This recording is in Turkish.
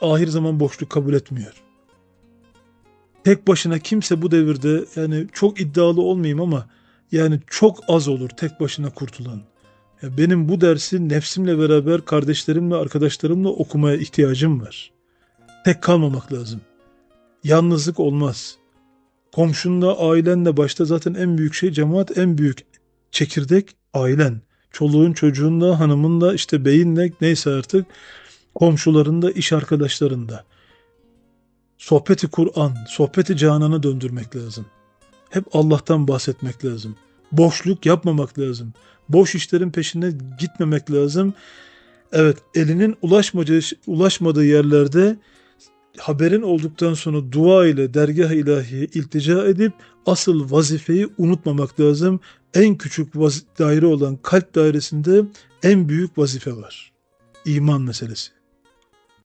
ahir zaman boşluk kabul etmiyor. Tek başına kimse bu devirde yani çok iddialı olmayayım ama yani çok az olur tek başına kurtulan. Ya benim bu dersi nefsimle beraber kardeşlerimle, arkadaşlarımla okumaya ihtiyacım var. Tek kalmamak lazım. Yalnızlık olmaz. Komşunla, ailenle başta zaten en büyük şey cemaat, en büyük çekirdek ailen. Çoluğun, çocuğunla, hanımınla, işte beyinle neyse artık komşularında, iş arkadaşlarında. Sohbeti Kur'an, sohbeti canana döndürmek lazım. Hep Allah'tan bahsetmek lazım. Boşluk yapmamak lazım. Boş işlerin peşine gitmemek lazım. Evet, elinin ulaşmadığı, ulaşmadığı yerlerde haberin olduktan sonra dua ile dergah ilahiye iltica edip asıl vazifeyi unutmamak lazım. En küçük daire olan kalp dairesinde en büyük vazife var. İman meselesi.